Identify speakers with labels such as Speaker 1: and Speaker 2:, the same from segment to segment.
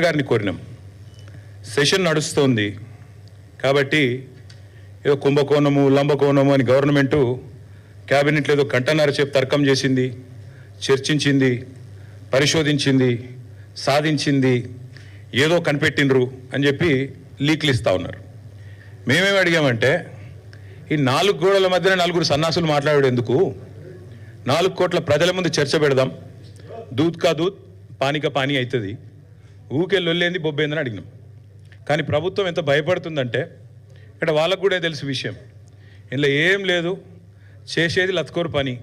Speaker 1: గారిని కోరినాం. సెషన్ నడుస్తోంది. కాబట్టి ఏదో కుంభకోణము లంబకోణము అని గవర్నమెంటు క్యాబినెట్లో ఏదో కంటన్నర చెప్పి తర్కం చేసింది చర్చించింది పరిశోధించింది సాధించింది ఏదో కనిపెట్టినరు అని చెప్పి లీక్లు ఇస్తా ఉన్నారు. మేమేమి అడిగామంటే ఈ నాలుగు గోడల మధ్యన నలుగురు సన్నాసులు మాట్లాడాడు ఎందుకు? నాలుగు కోట్ల ప్రజల ముందు చర్చ పెడదాం. దూత్ కా దూత్ పానిక పానీ అవుతుంది. ఊకే లొల్లేంది బొబ్బేందని అడిగినాం. కానీ ప్రభుత్వం ఎంత భయపడుతుందంటే ఇక్కడ వాళ్ళకు కూడా తెలుసు విషయం. ఇందులో ఏం లేదు చేసేది లత్కోరు పని.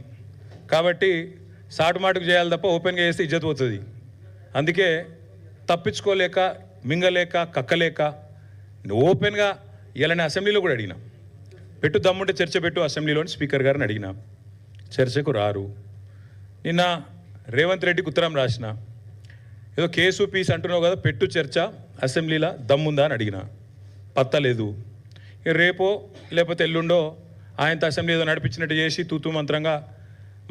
Speaker 1: కాబట్టి సాటుమాటుకు చేయాలి తప్ప ఓపెన్గా చేస్తే ఇజ్జత్ పోతుంది. అందుకే తప్పించుకోలేక మింగలేక కక్కలేక ఓపెన్గా ఇలానే అసెంబ్లీలో కూడా అడిగినా. పెట్టు దమ్ముంటే చర్చ పెట్టు అసెంబ్లీలోని స్పీకర్ గారిని అడిగినా. చర్చకు రారు. నిన్న రేవంత్ రెడ్డికి ఉత్తరం రాసిన ఏదో కేసు పీస్ అంటున్నావు కదా పెట్టు చర్చ అసెంబ్లీలో దమ్ముందా అని అడిగిన. పత్తలేదు. రేపో లేకపోతే ఎల్లుండో ఆయనతో అసెంబ్లీ ఏదో నడిపించినట్టు చేసి తూతూ మంత్రంగా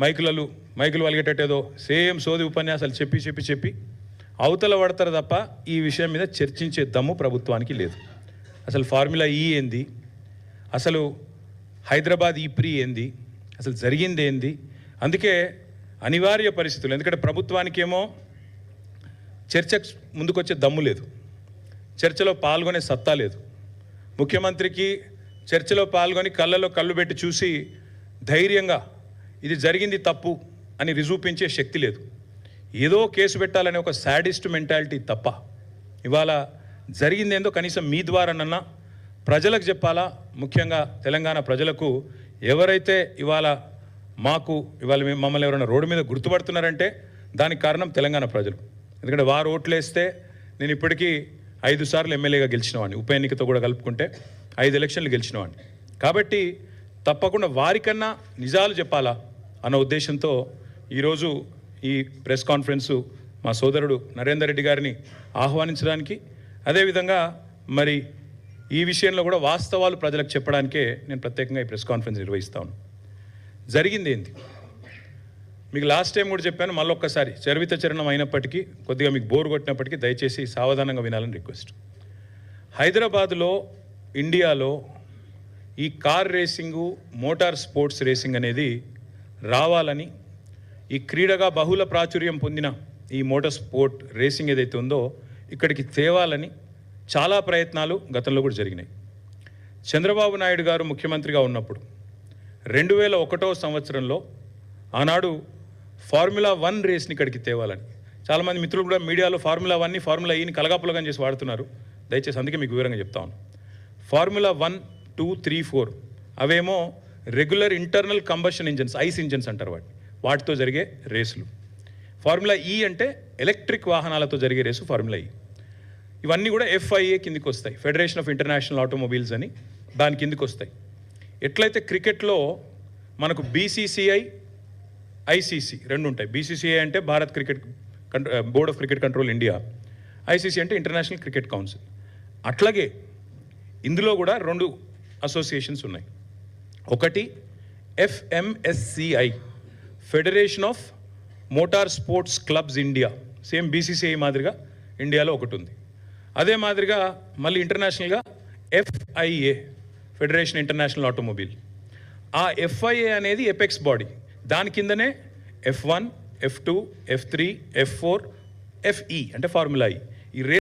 Speaker 1: మైకులలో మైకులు వలిగేటట్టు ఏదో సేమ్ సోది ఉపన్యాసాలు చెప్పి చెప్పి చెప్పి అవతల పడతారు తప్ప ఈ విషయం మీద చర్చించే దమ్ము ప్రభుత్వానికి లేదు. అసలు ఫార్ములా ఈ ఏంది? అసలు హైదరాబాద్ ఈ ప్రీ ఏంది? అసలు జరిగింది ఏంది? అందుకే అనివార్య పరిస్థితులు. ఎందుకంటే ప్రభుత్వానికేమో చర్చకు ముందుకొచ్చే దమ్ము లేదు. చర్చలో పాల్గొనే సత్తా లేదు. ముఖ్యమంత్రికి చర్చలో పాల్గొని కళ్ళలో కళ్ళు పెట్టి చూసి ధైర్యంగా ఇది జరిగింది తప్పు అని రిజూపించే శక్తి లేదు. ఏదో కేసు పెట్టాలనే ఒక శాడిస్ట్ మెంటాలిటీ తప్ప. ఇవాళ జరిగిందేందో కనీసం మీ ద్వారానన్నా ప్రజలకు చెప్పాలా? ముఖ్యంగా తెలంగాణ ప్రజలకు ఎవరైతే ఇవాళ మాకు ఇవాళ మమ్మల్ని ఎవరైనా రోడ్డు మీద గుర్తుపడుతున్నారంటే దానికి కారణం తెలంగాణ ప్రజలు. ఎందుకంటే వారు ఓట్లేస్తే నేను ఇప్పటికీ ఐదు సార్లు ఎమ్మెల్యేగా గెలిచినవాడిని. ఉప ఎన్నికతో కూడా కలుపుకుంటే ఐదు ఎలక్షన్లు గెలిచినవాడిని. కాబట్టి తప్పకుండా వారికన్నా నిజాలు చెప్పాలా అన్న ఉద్దేశంతో ఈరోజు ఈ ప్రెస్ కాన్ఫరెన్సు మా సోదరుడు నరేందర్ రెడ్డి గారిని ఆహ్వానించడానికి అదేవిధంగా మరి ఈ విషయంలో కూడా వాస్తవాలు ప్రజలకు చెప్పడానికే నేను ప్రత్యేకంగా ఈ ప్రెస్ కాన్ఫరెన్స్ నిర్వహిస్తాను జరిగింది ఏంటి? మీకు లాస్ట్ టైం కూడా చెప్పాను మళ్ళీ ఒక్కసారి చరిత చరణం అయినప్పటికీ కొద్దిగా మీకు బోర్ కొట్టినప్పటికీ దయచేసి సావధానంగా వినాలని రిక్వెస్ట్ హైదరాబాద్లో ఇండియాలో ఈ car racing motor sports racing అనేది రావాలని ఈ క్రీడగా బహుళ ప్రాచుర్యం పొందిన ఈ మోటార్ స్పోర్ట్ రేసింగ్ ఏదైతే ఉందో ఇక్కడికి తేవాలని చాలా ప్రయత్నాలు గతంలో కూడా జరిగినాయి. చంద్రబాబు నాయుడు గారు ముఖ్యమంత్రిగా ఉన్నప్పుడు రెండు వేల ఒకటో సంవత్సరంలో ఆనాడు ఫార్ములా వన్ రేస్ని ఇక్కడికి తేవాలని. చాలామంది మిత్రులు కూడా మీడియాలో ఫార్ములా వన్ని ఫార్ములా ఈని కలగాపులగం చేసి వాడుతున్నారు. దయచేసి అందుకే మీకు వివరంగా చెప్తాను formula one two three four అవేమో regular internal combustion engines ICE engines అంటారు వాటి వాటితో జరిగే రేసులు. ఫార్ములా ఈ అంటే ఎలక్ట్రిక్ వాహనాలతో జరిగే రేసు ఫార్ములా ఈ. ఇవన్నీ కూడా ఎఫ్ఐఏ కిందికి వస్తాయి. ఫెడరేషన్ ఆఫ్ ఇంటర్నేషనల్ ఆటోమొబైల్స్ అని దాని కిందికి వస్తాయి. ఎట్లయితే క్రికెట్లో మనకు బీసీసీఐ ఐసీసీ రెండు ఉంటాయి బీసీసీఐ అంటే Bharat cricket board of cricket control India. ICC అంటే ఇంటర్నేషనల్ క్రికెట్ కౌన్సిల్. అట్లాగే ఇందులో కూడా రెండు అసోసియేషన్స్ ఉన్నాయి. ఒకటి FMSCI federation of motor sports clubs India. Same BCCI మాదిరిగా ఇండియాలో ఒకటి ఉంది అదే మాదిరిగా మళ్ళీ ఇంటర్నేషనల్గా ఎఫ్ఐఏ ఫెడరేషన్ ఇంటర్నేషనల్ ఆటోమొబైల్. ఆ ఎఫ్ఐఏ అనేది ఎపెక్స్ బాడీ. దాని కిందనే F one F two F three F four FE అంటే ఫార్ములా ఈ రే